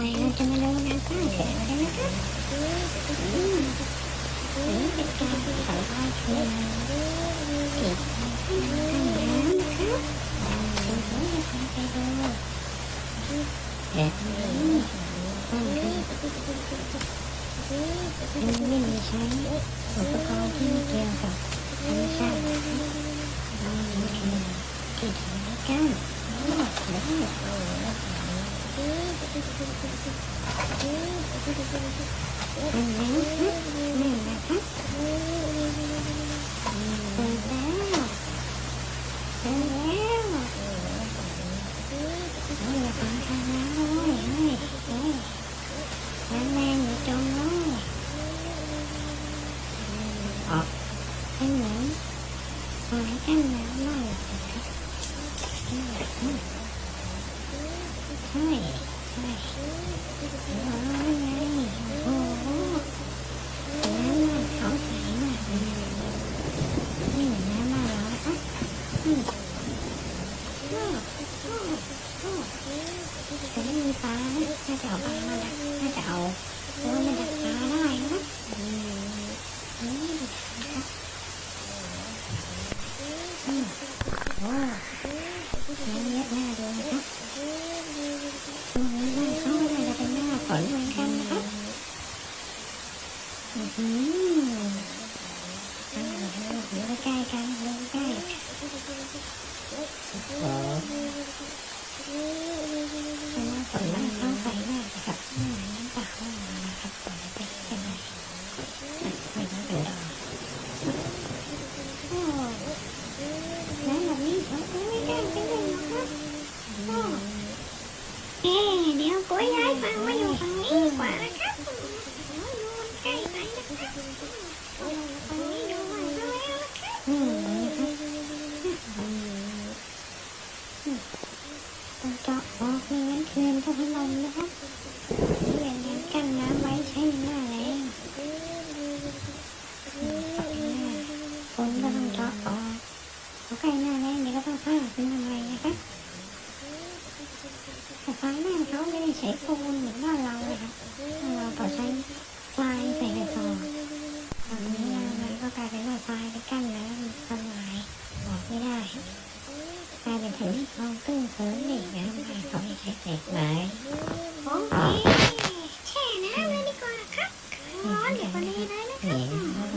เร อันนั้นค ให้เหมือนหายกันน้ำหน่อยนะครับอืมอืมใช่ใช่โอ้ยไงโอ้โหน้ำมันเขาใสมากเลยนี่เหมือนน้ำมานเรานะคะอืมอ้โอ้โอ้แต่ไม่มีปลาน่าจะเอาปลามาดักน่าจะเอาตัวมาดักปลาได้นะอืมนี่นะคะอืมโอ้น้ำเยอะมากเลยนะคะตรงนี้บ้านเขาก็น่าจะเป็นหน้าฝนเหมือนกันนะคะ อืมอ่าอยู่ใกล้ๆกันอยู่ใกล้โอ้เป็นว่าฝนมันเข้าไปมากนะครับไม่ไหวน้ำตาเข้ามานะครับฝนไปกันหน่อยไม่ต้องเป็นดอกโอ้น้ำแบบนี้ผมก็ไม่กล้าไปเล่นหรอกครับโอ้เอ๊ะเดี๋ ยวกุ้ยย้ายฝั่งมาอยู่ฝั่งนี้กว่านะครับโอ้ยดูมันใกล้ไปนะครับอืมนะแล้วครับต้องเจาะออกไม่งั้นเคืนก็พัดลมนะครับเรียนการกั้นน้ำไว้ใช้หน้าแรงฝนก็ต้องเจาะออกพอใกล้หน้าแรงเดี๋ยวก็ต้องสร้างขึ้นมาใหม่นะครับ ฟ้าบ้านเขาไม่ได้ใช้ปูนเหมือนบ้านเราเลยครับเราก็ใช้ทรายใส่กระสอบตอนนี้มันก็กลายเป็นว่าทรายไปกั้นน้ำสลายออกไม่ได้กลายเป็นแถวที่คลองตื้นเขินเด็กนะครับเขาไม่ใช้เหล็กไม้โอเคแช่น้ำเลยดีกว่าครับร้อนอยู่พอดีเลยนะครับ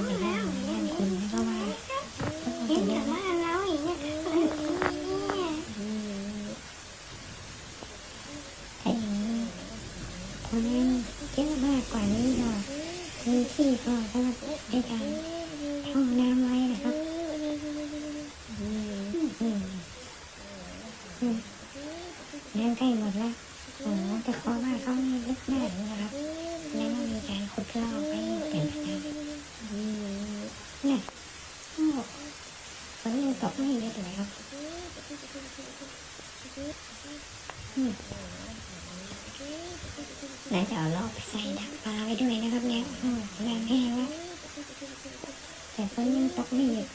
เห็นแล้วนั่นคุณก็ว่าเห็นแต่ว่าเราอย่างเงี้ยไอ้ คนนั้นเยอะมากกว่านี้ก็มีที่พอสำหรับในการห้องน้ำไว้นะครับน้ำใกล้หมดแล้วโอ้โหแต่ขอว่าเขามีลึกมากเลยนะครับ แล้วก็มีการขุดลอกไปเป็นประจำเนี่ยโอ้ฝนยังตกไม่หยุดเลยครับอืม น่าจะเอาลอบไปใส่ดักปลาไว้ด้วยนะครับเนี่ยแรงแห้งแล้วแต่ฝนยังตกไม่หยุด